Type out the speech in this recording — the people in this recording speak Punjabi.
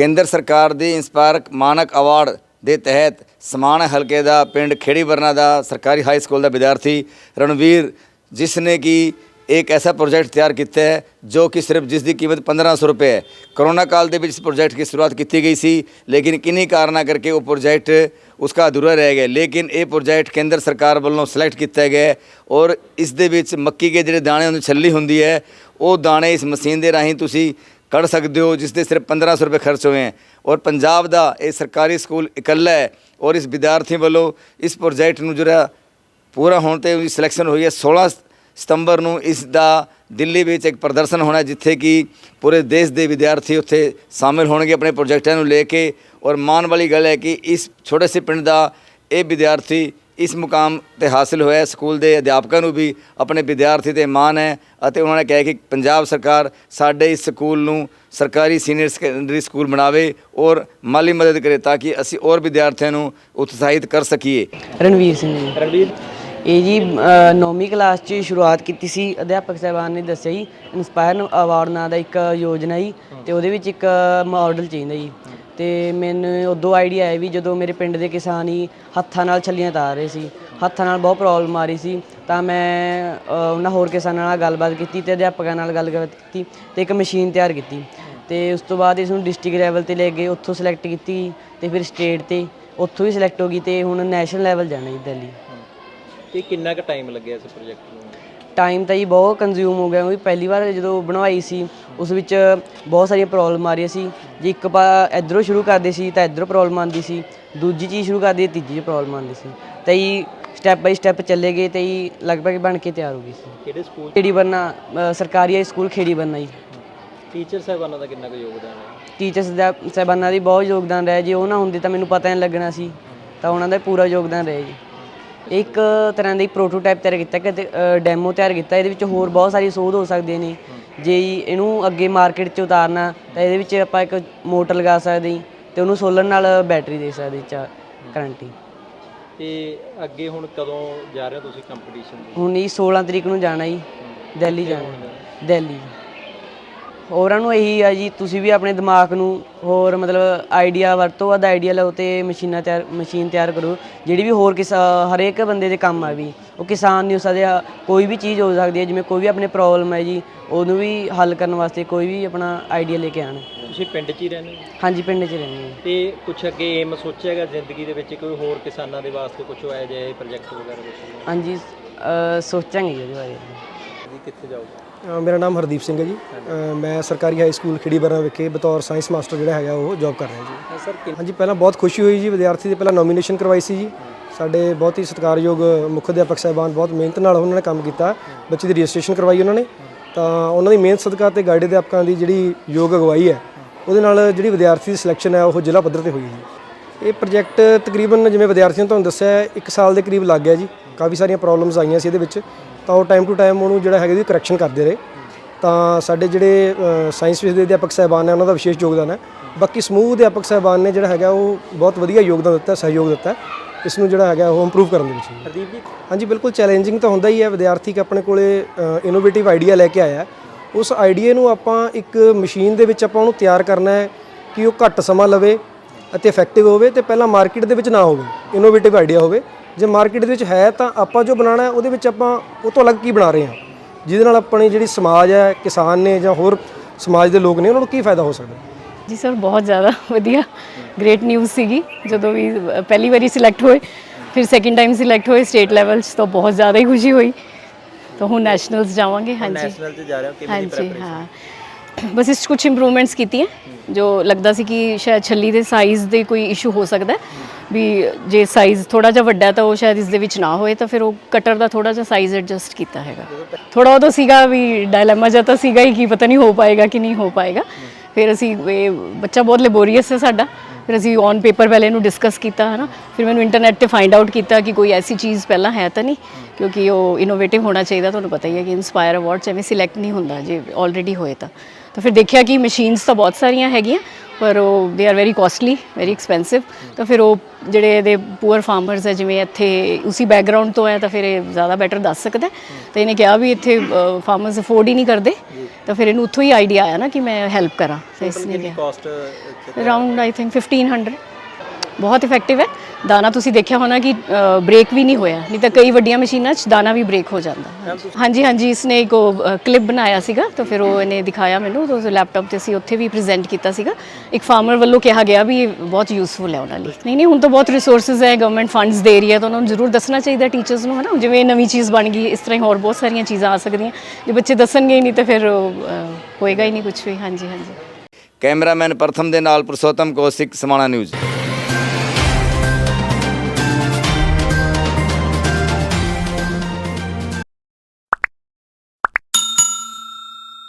ਕੇਂਦਰ ਸਰਕਾਰ ਦੀ ਇੰਸਪਾਇਰ ਮਾਨਕ ਅਵਾਰਡ ਦੇ ਤਹਿਤ ਸਮਾਨ ਹਲਕੇ ਦਾ ਪਿੰਡ ਖੇੜੀ ਵਰਨਾ ਦਾ ਸਰਕਾਰੀ ਹਾਈ ਸਕੂਲ ਦਾ ਵਿਦਿਆਰਥੀ ਰਣਵੀਰ ਜਿਸ ਨੇ ਕਿ ਇੱਕ ਐਸਾ ਪ੍ਰੋਜੈਕਟ ਤਿਆਰ ਕੀਤਾ ਹੈ ਜੋ ਕਿ ਸਿਰਫ ਜਿਸ ਦੀ ਕੀਮਤ 1500 ਰੁਪਏ ਹੈ। ਕਰੋਨਾ ਕਾਲ ਦੇ ਵਿੱਚ ਇਸ ਪ੍ਰੋਜੈਕਟ ਦੀ ਸ਼ੁਰੂਆਤ ਕੀਤੀ ਗਈ ਸੀ, ਲੇਕਿਨ ਕਿੰਨੀ ਕਾਰਨਾਂ ਕਰਕੇ ਉਹ ਪ੍ਰੋਜੈਕਟ ਉਸਕਾ ਅਧੂਰਾ ਰਹਿ ਗਿਆ। ਲੇਕਿਨ ਇਹ ਪ੍ਰੋਜੈਕਟ ਕੇਂਦਰ ਸਰਕਾਰ ਵੱਲੋਂ ਸਿਲੈਕਟ ਕੀਤਾ ਗਿਆ ਔਰ ਇਸ ਦੇ ਵਿੱਚ ਮੱਕੀ ਦੇ ਜਿਹੜੇ ਦਾਣੇ ਹੁੰਦੇ ਛੱਲੀ ਹੁੰਦੀ ਹੈ, ਉਹ ਦਾਣੇ ਇਸ ਮਸ਼ੀਨ ਦੇ ਰਾਹੀਂ ਤੁਸੀਂ ਕੱਢ ਸਕਦੇ ਹੋ, ਜਿਸ ਦੇ ਸਿਰਫ 1500 ਰੁਪਏ ਖਰਚ ਹੋਏ ਹੈ। ਔਰ ਪੰਜਾਬ ਦਾ ਇਹ ਸਰਕਾਰੀ ਸਕੂਲ ਇਕੱਲਾ ਹੈ ਔਰ ਇਸ ਵਿਦਿਆਰਥੀ ਵੱਲੋਂ ਇਸ ਪ੍ਰੋਜੈਕਟ ਨੂੰ ਜਿਹੜਾ ਪੂਰਾ ਹੋਣ ਤੇ ਉਹਦੀ ਸਿਲੈਕਸ਼ਨ ਹੋਈ ਹੈ 16 ਸਤੰਬਰ ਨੂੰ ਇਸ ਦਾ ਦਿੱਲੀ ਵਿੱਚ ਇੱਕ ਪ੍ਰਦਰਸ਼ਨ ਹੋਣਾ ਜਿੱਥੇ ਕਿ ਪੂਰੇ ਦੇਸ਼ ਦੇ ਵਿਦਿਆਰਥੀ ਉੱਥੇ ਸ਼ਾਮਿਲ ਹੋਣਗੇ ਆਪਣੇ ਪ੍ਰੋਜੈਕਟਾਂ ਨੂੰ ਲੈ ਕੇ। ਔਰ ਮਾਣ ਵਾਲੀ ਗੱਲ ਹੈ ਕਿ ਇਸ ਛੋਟੇ ਸੇ ਪਿੰਡ ਦਾ ਇਹ ਵਿਦਿਆਰਥੀ ਇਸ ਮੁਕਾਮ ਤੇ ਹਾਸਿਲ ਹੋਇਆ। ਸਕੂਲ ਦੇ ਅਧਿਆਪਕਾਂ ਨੂੰ ਵੀ ਆਪਣੇ ਵਿਦਿਆਰਥੀ ਤੇ ਮਾਣ ਹੈ ਅਤੇ ਉਹਨਾਂ ਨੇ ਕਿਹਾ ਕਿ ਪੰਜਾਬ ਸਰਕਾਰ ਸਾਡੇ ਇਸ ਸਕੂਲ ਨੂੰ ਸਰਕਾਰੀ ਸੀਨੀਅਰ ਸੈਕੰਡਰੀ ਸਕੂਲ ਬਣਾਵੇ ਔਰ ਮਾਲੀ ਮਦਦ ਕਰੇ ਤਾਂ ਕਿ ਅਸੀਂ ਹੋਰ ਵਿਦਿਆਰਥੀਆਂ ਨੂੰ ਉਤਸ਼ਾਹਿਤ ਕਰ ਸਕੀਏ। ਰਣਵੀਰ ਸਿੰਘ ਜੀ। ਰਣਵੀਰ। ਇਹ ਜੀ ਅ, ਨੌਵੀਂ ਕਲਾਸ 'ਚ ਸ਼ੁਰੂਆਤ ਕੀਤੀ ਸੀ। ਅਧਿਆਪਕ ਸਾਹਿਬਾਨ ਨੇ ਦੱਸਿਆ ਜੀ ਇਨਸਪਾਇਰ ਅਵਾਰਡ ਨਾਂ ਦਾ ਇੱਕ ਯੋਜਨਾ ਜੀ ਤੇ ਉਹਦੇ ਵਿੱਚ ਇੱਕ ਮਾਡਲ ਚਾਹੀਦਾ ਜੀ। ਤੇ ਮੈਨੂੰ ਉਦੋਂ ਆਈਡੀਆ ਆਇਆ ਵੀ ਜਦੋਂ ਮੇਰੇ ਪਿੰਡ ਦੇ ਕਿਸਾਨ ਹੀ ਹੱਥਾਂ ਨਾਲ ਛੱਲੀਆਂ ਤਾਰ ਰਹੇ ਸੀ ਹੱਥਾਂ ਨਾਲ ਬਹੁਤ ਪ੍ਰੋਬਲਮ ਆ ਰਹੀ ਸੀ ਤਾਂ ਮੈਂ ਅ, ਉਹਨਾਂ ਹੋਰ ਕਿਸਾਨਾਂ ਨਾਲ ਗੱਲਬਾਤ ਕੀਤੀ ਤੇ ਅਧਿਆਪਕਾਂ ਨਾਲ ਗੱਲਬਾਤ ਕੀਤੀ ਤੇ ਇੱਕ ਮਸ਼ੀਨ ਤਿਆਰ ਕੀਤੀ। ਤੇ ਉਸ ਤੋਂ ਬਾਅਦ ਇਸ ਨੂੰ ਡਿਸਟ੍ਰਿਕਟ ਲੈਵਲ ਤੇ ਲੈ ਗਏ ਉੱਥੋਂ ਸਿਲੈਕਟ ਕੀਤੀ ਤੇ ਫਿਰ ਸਟੇਟ ਤੇ ਉੱਥੋਂ ਵੀ ਸਿਲੈਕਟ ਹੋ ਗਈ ਤੇ ਹੁਣ ਨੈਸ਼ਨਲ ਲੈਵਲ ਜਾਣਾ ਜੀ ਦਿੱਲੀ। ਤੇ ਕਿੰਨਾ ਕੁ ਟਾਈਮ ਲੱਗਿਆ ਇਸ ਪ੍ਰੋਜੈਕਟ ਨੂੰ? ਟਾਈਮ ਤਾਂ ਜੀ ਬਹੁਤ ਕੰਜ਼ਿਊਮ ਹੋ ਗਿਆ ਕਿਉਂਕਿ ਪਹਿਲੀ ਵਾਰ ਜਦੋਂ ਬਣਵਾਈ ਸੀ ਉਸ ਵਿੱਚ ਬਹੁਤ ਸਾਰੀਆਂ ਪ੍ਰੋਬਲਮ ਆ ਰਹੀਆਂ ਸੀ। ਜੇ ਇੱਕ ਪਾ ਇਧਰੋਂ ਸ਼ੁਰੂ ਕਰਦੇ ਸੀ ਤਾਂ ਇਧਰੋਂ ਪ੍ਰੋਬਲਮ ਆਉਂਦੀ ਸੀ। ਦੂਜੀ ਚੀਜ਼ ਸ਼ੁਰੂ ਕਰਦੇ ਤੀਜੀ 'ਚ ਪ੍ਰੋਬਲਮ ਆਉਂਦੀ ਸੀ। ਤਾਂ ਜੀ ਸਟੈਪ ਬਾਈ ਸਟੈਪ ਚੱਲੇ ਗਏ ਤੇ ਜੀ ਲਗਭਗ ਬਣ ਕੇ ਤਿਆਰ ਹੋ ਗਈ ਸੀ। ਕਿਹੜੇ ਸਕੂਲ ਖੇੜੀ ਬੰਨਾ ਸਰਕਾਰੀ ਹਾਈ ਸਕੂਲ ਖੇੜੀ ਬੰਨਾ ਜੀ। ਟੀਚਰ ਸਾਹਿਬਾਨਾਂ ਦਾ ਕਿੰਨਾ ਕੁ ਯੋਗਦਾਨ ਹੈ? ਟੀਚਰਸ ਦਾ ਸਾਹਿਬਾਨਾਂ ਦੀ ਬਹੁਤ ਯੋਗਦਾਨ ਰਿਹਾ। ਜੀ ਉਹ ਨਾ ਹੁੰਦੇ ਤਾਂ ਮੈਨੂੰ ਪਤਾ ਨਹੀਂ ਲੱਗਣਾ ਸੀ। ਤਾਂ ਉਹਨਾਂ ਦਾ ਪੂਰਾ ਯੋਗਦਾਨ ਰਿਹਾ ਜੀ। ਇੱਕ ਤਰ੍ਹਾਂ ਦੀ ਪ੍ਰੋਟੋਟਾਈਪ ਤਿਆਰ ਕੀਤਾ ਕਿ ਡੈਮੋ ਤਿਆਰ ਕੀਤਾ ਇਹਦੇ ਵਿੱਚ ਹੋਰ ਬਹੁਤ ਸਾਰੀ ਸੋਧ ਹੋ ਸਕਦੀਆਂ ਨੇ। ਜੇ ਇਹਨੂੰ ਅੱਗੇ ਮਾਰਕੀਟ 'ਚ ਉਤਾਰਨਾ ਤਾਂ ਇਹਦੇ ਵਿੱਚ ਆਪਾਂ ਇੱਕ ਮੋਟਰ ਲਗਾ ਸਕਦੇ ਹਾਂ ਤੇ ਉਹਨੂੰ ਸੋਲਰ ਨਾਲ ਬੈਟਰੀ ਦੇ ਸਕਦੇ ਚਾ ਕਰੰਟ ਤੇ ਅੱਗੇ ਹੁਣ ਕਦੋਂ ਜਾ ਰਹੇ ਹੋ ਤੁਸੀਂ ਕੰਪੀਟੀਸ਼ਨ ਦੇ ਹੁਣ ਇਹ 16 ਤਰੀਕ ਨੂੰ ਜਾਣਾ ਜੀ ਦਿੱਲੀ ਜਾਣਾ। ਦਿੱਲੀ। ਹੋਰਾਂ ਨੂੰ ਇਹੀ ਆ ਜੀ ਤੁਸੀਂ ਵੀ ਆਪਣੇ ਦਿਮਾਗ ਨੂੰ ਹੋਰ ਮਤਲਬ ਆਈਡੀਆ ਵਰਤੋ ਵੱਧ ਆਈਡੀਆ ਲਓ ਤੇ ਮਸ਼ੀਨਾਂ ਤਿਆਰ ਮਸ਼ੀਨ ਤਿਆਰ ਕਰੋ। ਜਿਹੜੀ ਵੀ ਹੋਰ ਕਿਸ ਹਰੇਕ ਬੰਦੇ ਦੇ ਕੰਮ ਆ ਵੀ ਉਹ ਕਿਸਾਨ ਨਹੀਂ ਹੋ ਸਕਦੇ ਕੋਈ ਵੀ ਚੀਜ਼ ਹੋ ਸਕਦੀ ਹੈ ਜਿਵੇਂ ਕੋਈ ਵੀ ਆਪਣੇ ਪ੍ਰੋਬਲਮ ਹੈ ਜੀ ਉਹਨੂੰ ਵੀ ਹੱਲ ਕਰਨ ਵਾਸਤੇ ਕੋਈ ਵੀ ਆਪਣਾ ਆਈਡੀਆ ਲੈ ਕੇ ਆਣ ਤੁਸੀਂ ਪਿੰਡ 'ਚ ਹੀ ਰਹਿੰਦੇ ਹੋ? ਹਾਂਜੀ ਪਿੰਡ 'ਚ ਰਹਿੰਦੇ ਹਾਂ। ਤੇ ਕੁਝ ਅੱਗੇ ਏਮ ਸੋਚਿਆਗਾ ਜ਼ਿੰਦਗੀ ਦੇ ਵਿੱਚ ਕੋਈ ਹੋਰ ਕਿਸਾਨਾਂ ਦੇ ਵਾਸਤੇ ਕੁਝ ਹੋਇਆ ਜਾਏ ਪ੍ਰੋਜੈਕਟ ਵਗੈਰਾ ਕੁਝ ਹਾਂਜੀ ਸੋਚਾਂਗੇ ਜੀ ਉਹਦੇ ਬਾਰੇ। ਜੀ ਕਿੱਥੇ ਜਾਓਗੇ? ਮੇਰਾ ਨਾਮ ਹਰਦੀਪ ਸਿੰਘ ਹੈ ਜੀ। ਮੈਂ ਸਰਕਾਰੀ ਹਾਈ ਸਕੂਲ ਖਿੜੀਬਰਾਂ ਵਿਖੇ ਬਤੌਰ ਸਾਇੰਸ ਮਾਸਟਰ ਜਿਹੜਾ ਹੈਗਾ ਉਹ ਜੌਬ ਕਰ ਰਿਹਾ ਜੀ। ਸਰ ਹਾਂਜੀ ਪਹਿਲਾਂ ਬਹੁਤ ਖੁਸ਼ੀ ਹੋਈ ਜੀ। ਵਿਦਿਆਰਥੀ ਦੇ ਪਹਿਲਾਂ ਨੋਮੀਨੇਸ਼ਨ ਕਰਵਾਈ ਸੀ ਜੀ। ਸਾਡੇ ਬਹੁਤ ਹੀ ਸਤਿਕਾਰਯੋਗ ਮੁੱਖ ਅਧਿਆਪਕ ਸਾਹਿਬਾਨ ਬਹੁਤ ਮਿਹਨਤ ਨਾਲ ਉਹਨਾਂ ਨੇ ਕੰਮ ਕੀਤਾ। ਬੱਚੇ ਦੀ ਰਜਿਸਟ੍ਰੇਸ਼ਨ ਕਰਵਾਈ ਉਹਨਾਂ ਨੇ। ਤਾਂ ਉਹਨਾਂ ਦੀ ਮਿਹਨਤ ਸਦਕਾ ਤੇ ਗਾਈਡ ਅਧਿਆਪਕਾਂ ਦੀ ਜਿਹੜੀ ਯੋਗ ਅਗਵਾਈ ਹੈ ਉਹਦੇ ਨਾਲ ਜਿਹੜੀ ਵਿਦਿਆਰਥੀ ਦੀ ਸਿਲੈਕਸ਼ਨ ਹੈ ਉਹ ਜ਼ਿਲ੍ਹਾ ਪੱਧਰ ਤੇ ਹੋਈ ਜੀ। ਇਹ ਪ੍ਰੋਜੈਕਟ ਤਕਰੀਬਨ ਜਿਵੇਂ ਵਿਦਿਆਰਥੀਆਂ ਤੁਹਾਨੂੰ ਦੱਸਿਆ ਇੱਕ ਸਾਲ ਦੇ ਕਰੀਬ ਲੱਗ ਗਿਆ ਜੀ। ਕਾਫੀ ਸਾਰੀਆਂ ਪ੍ਰੋਬਲਮਸ ਆਈਆਂ ਸੀ ਇਹਦੇ ਵਿੱਚ। ਤਾਂ ਉਹ ਟਾਈਮ ਟੂ ਟਾਈਮ ਉਹਨੂੰ ਜਿਹੜਾ ਹੈਗਾ ਜੀ ਕਰੈਕਸ਼ਨ ਕਰਦੇ ਰਹੇ। ਤਾਂ ਸਾਡੇ ਜਿਹੜੇ ਸਾਇੰਸ ਵਿਸ਼ੇ ਦੇ ਅਧਿਆਪਕ ਸਾਹਿਬਾਨ ਨੇ ਉਹਨਾਂ ਦਾ ਵਿਸ਼ੇਸ਼ ਯੋਗਦਾਨ ਹੈ। ਬਾਕੀ ਸਮੂਹ ਅਧਿਆਪਕ ਸਾਹਿਬਾਨ ਨੇ ਜਿਹੜਾ ਹੈਗਾ ਉਹ ਬਹੁਤ ਵਧੀਆ ਯੋਗਦਾਨ ਦਿੱਤਾ ਸਹਿਯੋਗ ਦਿੱਤਾ। ਇਸ ਨੂੰ ਜਿਹੜਾ ਹੈਗਾ ਉਹ ਇੰਪਰੂਵ ਕਰਨ ਦੇ ਵਿੱਚ। ਹਰਦੀਪ ਜੀ? ਹਾਂਜੀ ਬਿਲਕੁਲ ਚੈਲੰਜਿੰਗ ਤਾਂ ਹੁੰਦਾ ਹੀ ਹੈ। ਵਿਦਿਆਰਥੀ ਕਿ ਆਪਣੇ ਕੋਲੇ ਇਨੋਵੇਟਿਵ ਆਈਡੀਆ ਲੈ ਕੇ ਆਇਆ। ਉਸ ਆਈਡੀਆ ਨੂੰ ਆਪਾਂ ਇੱਕ ਮਸ਼ੀਨ ਦੇ ਵਿੱਚ ਆਪਾਂ ਉਹਨੂੰ ਤਿਆਰ ਕਰਨਾ ਹੈ ਕਿ ਉਹ ਘੱਟ ਸਮਾਂ ਲਵੇ। ਅਤੇ ਇਫੈਕਟਿਵ ਹੋਵੇ ਤੇ ਪਹਿਲਾਂ ਮਾਰਕੀਟ ਦੇ ਵਿੱਚ ਨਾ ਹੋਵੇ ਇਨੋਵੇਟਿਵ ਆਈਡੀਆ ਹੋਵੇ। ਜੇ ਮਾਰਕੀਟ ਦੇ ਵਿੱਚ ਹੈ ਤਾਂ ਆਪਾਂ ਜੋ ਬਣਾਉਣਾ ਹੈ ਉਹਦੇ ਵਿੱਚ ਆਪਾਂ ਉਹ ਤੋਂ ਅਲੱਗ ਕੀ ਬਣਾ ਰਹੇ ਹਾਂ? ਜਿਹਦੇ ਨਾਲ ਆਪਣੀ ਜਿਹੜੀ ਸਮਾਜ ਹੈ ਕਿਸਾਨ ਨੇ ਜਾਂ ਹੋਰ ਸਮਾਜ ਦੇ ਲੋਕ ਨੇ ਉਹਨਾਂ ਨੂੰ ਕੀ ਫਾਇਦਾ ਹੋ ਸਕਦਾ? ਜੀ ਸਰ ਬਹੁਤ ਜ਼ਿਆਦਾ ਵਧੀਆ ਗ੍ਰੇਟ ਨਿਊਜ਼ ਸੀਗੀ। ਜਦੋਂ ਵੀ ਪਹਿਲੀ ਵਾਰੀ ਸਿਲੈਕਟ ਹੋਏ ਫਿਰ ਸੈਕਿੰਡ ਟਾਈਮ ਸਿਲੈਕਟ ਹੋਏ ਸਟੇਟ ਲੈਵਲ 'ਚ ਤਾਂ ਬਹੁਤ ਜ਼ਿਆਦਾ ਹੀ ਖੁਸ਼ੀ ਹੋਈ। ਤਾਂ ਹੁਣ ਨੈਸ਼ਨਲਸ ਜਾਵਾਂਗੇ ਹਾਂਜੀ। ਨੈਸ਼ਨਲ 'ਚ ਜਾ ਰਹੇ ਹੋ ਕਿਵੇਂ ਦੀ ਹਾਂਜੀ ਹਾਂ। ਬਸ ਇਸ 'ਚ ਕੁਝ ਇੰਪਰੂਵਮੈਂਟਸ ਕੀਤੀਆਂ, ਜੋ ਲੱਗਦਾ ਸੀ ਕਿ ਸ਼ਾਇਦ ਛੱਲੀ ਦੇ ਸਾਈਜ਼ ਦੇ ਕੋਈ ਇਸ਼ੂ ਹੋ ਸਕਦਾ ਵੀ ਜੇ ਸਾਈਜ਼ ਥੋੜਾ ਜਿਹਾ ਵੱਡਾ ਤਾਂ ਉਹ ਸ਼ਾਇਦ ਇਸ ਦੇ ਵਿੱਚ ਨਾ ਹੋਏ, ਤਾਂ ਫਿਰ ਉਹ ਕਟਰ ਦਾ ਥੋੜਾ ਜਿਹਾ ਸਾਈਜ਼ ਐਡਜਸਟ ਕੀਤਾ ਹੈਗਾ। ਥੋੜਾ ਉਦੋਂ ਸੀਗਾ ਵੀ ਡਾਇਲੇਮਾ ਜਿਹਾ ਤਾਂ ਸੀਗਾ ਹੀ ਕਿ ਪਤਾ ਨਹੀਂ ਹੋ ਪਾਏਗਾ ਕਿ ਨਹੀਂ ਹੋ ਪਾਏਗਾ। ਫਿਰ ਅਸੀਂ, ਇਹ ਬੱਚਾ ਬਹੁਤ ਲੈਬੋਰੀਅਸ ਹੈ ਸਾਡਾ, ਫਿਰ ਅਸੀਂ ਔਨ ਪੇਪਰ ਪਹਿਲੇ ਇਹਨੂੰ ਡਿਸਕਸ ਕੀਤਾ ਹੈ ਨਾ ਫਿਰ ਮੈਨੂੰ ਇੰਟਰਨੈਟ ਤੇ ਫਾਈਂਡ ਆਊਟ ਕੀਤਾ ਕਿ ਕੋਈ ਐਸੀ ਚੀਜ਼ ਪਹਿਲਾਂ ਹੈ ਤਾਂ ਨਹੀਂ, ਕਿਉਂਕਿ ਉਹ ਇਨੋਵੇਟਿਵ ਹੋਣਾ ਚਾਹੀਦਾ, ਤੁਹਾਨੂੰ ਪਤਾ ਹੀ ਹੈ ਕਿ ਇਨਸਪਾਇਰ ਅਵਾਰਡ ਚ ਐਵੇਂ ਸਿਲੈਕਟ ਨਹੀਂ ਹੁੰਦਾ, ਜੇ ਆਲਰੇਡੀ ਹੋਏ ਤਾਂ। ਤਾਂ ਫਿਰ ਦੇਖਿਆ ਕਿ ਮਸ਼ੀਨਸ ਤਾਂ ਬਹੁਤ ਸਾਰੀਆਂ ਹੈਗੀਆਂ ਪਰ ਉਹ they are very costly very expensive ਤਾਂ ਫਿਰ ਉਹ ਜਿਹੜੇ ਇਹਦੇ ਪੂਅਰ ਫਾਰਮਰਸ ਹੈ ਜਿਵੇਂ ਇੱਥੇ ਉਸੇ ਬੈਕਗ੍ਰਾਉਂਡ ਤੋਂ ਹੈ ਤਾਂ ਫਿਰ ਇਹ ਜ਼ਿਆਦਾ ਬੈਟਰ ਦੱਸ ਸਕਦਾ। ਤਾਂ ਇਹਨੇ ਕਿਹਾ ਵੀ ਇੱਥੇ ਫਾਰਮਰਸ ਅਫੋਰਡ ਹੀ ਨਹੀਂ ਕਰਦੇ। ਤਾਂ ਫਿਰ ਇਹਨੂੰ ਉੱਥੋਂ ਹੀ ਆਈਡੀਆ ਆਇਆ ਨਾ ਕਿ ਮੈਂ ਹੈਲਪ ਕਰਾਂ। ਤਾਂ ਇਸ ਨੇ ਕਿਹਾ। ਕਾਸਟ ਅਰਾਊਂਡ ਆਈ ਥਿੰਕ 1500 ਬਹੁਤ ਇਫੈਕਟਿਵ ਹੈ। ਦਾਣਾ ਤੁਸੀਂ ਦੇਖਿਆ ਹੋਣਾ ਕਿ ਬ੍ਰੇਕ ਵੀ ਨਹੀਂ ਹੋਇਆ। ਨਹੀਂ ਤਾਂ ਕਈ ਵੱਡੀਆਂ ਮਸ਼ੀਨਾਂ 'ਚ ਦਾਣਾ ਵੀ ਬ੍ਰੇਕ ਹੋ ਜਾਂਦਾ। ਹਾਂਜੀ ਹਾਂਜੀ ਇਸਨੇ ਇੱਕ ਕਲਿੱਪ ਬਣਾਇਆ ਸੀਗਾ। ਤਾਂ ਫਿਰ ਉਹ ਇਹਨੇ ਦਿਖਾਇਆ ਮੈਨੂੰ। ਤਾਂ ਉਸ ਲੈਪਟਾਪ ਤੇ ਅਸੀਂ ਉੱਥੇ ਵੀ ਪ੍ਰੈਜ਼ੈਂਟ ਕੀਤਾ ਸੀਗਾ। ਇੱਕ ਫਾਰਮਰ ਵੱਲੋਂ ਕਿਹਾ ਗਿਆ ਵੀ ਬਹੁਤ ਯੂਸਫੁਲ ਹੈ ਉਹਨਾਂ ਲਈ। ਨਹੀਂ ਨਹੀਂ ਹੁਣ ਤਾਂ ਬਹੁਤ ਰਿਸੋਰਸਸ ਹੈ ਗਵਰਨਮੈਂਟ ਫੰਡਸ ਦੇ ਰਹੀ ਹੈ। ਤਾਂ ਉਹਨਾਂ ਨੂੰ ਜ਼ਰੂਰ ਦੱਸਣਾ ਚਾਹੀਦਾ ਟੀਚਰਸ ਨੂੰ ਹਨਾ। ਜਿਵੇਂ ਇਹ ਨਵੀਂ ਚੀਜ਼ ਬਣ ਗਈ ਇਸ ਤਰ੍ਹਾਂ ਹੀ ਹੋਰ ਬਹੁਤ ਸਾਰੀਆਂ ਚੀਜ਼ਾਂ ਆ ਸਕਦੀਆਂ। ਜੇ ਬੱਚੇ ਦੱਸਣਗੇ ਹੀ ਨਹੀਂ ਤਾਂ ਫਿਰ ਹੋਏਗਾ ਹੀ ਨਹੀਂ ਕੁਝ ਵੀ। ਹਾਂਜੀ ਹਾਂਜੀ। ਕੈਮਰਾਮੈਨ ਪ੍ਰਥਮ ਦੇ ਨਾਲ ਪੁਰਸ਼ੋਤਮ ਕੌਸ਼ਿਕ ਸਮਾਣਾ ਨਿਊਜ਼।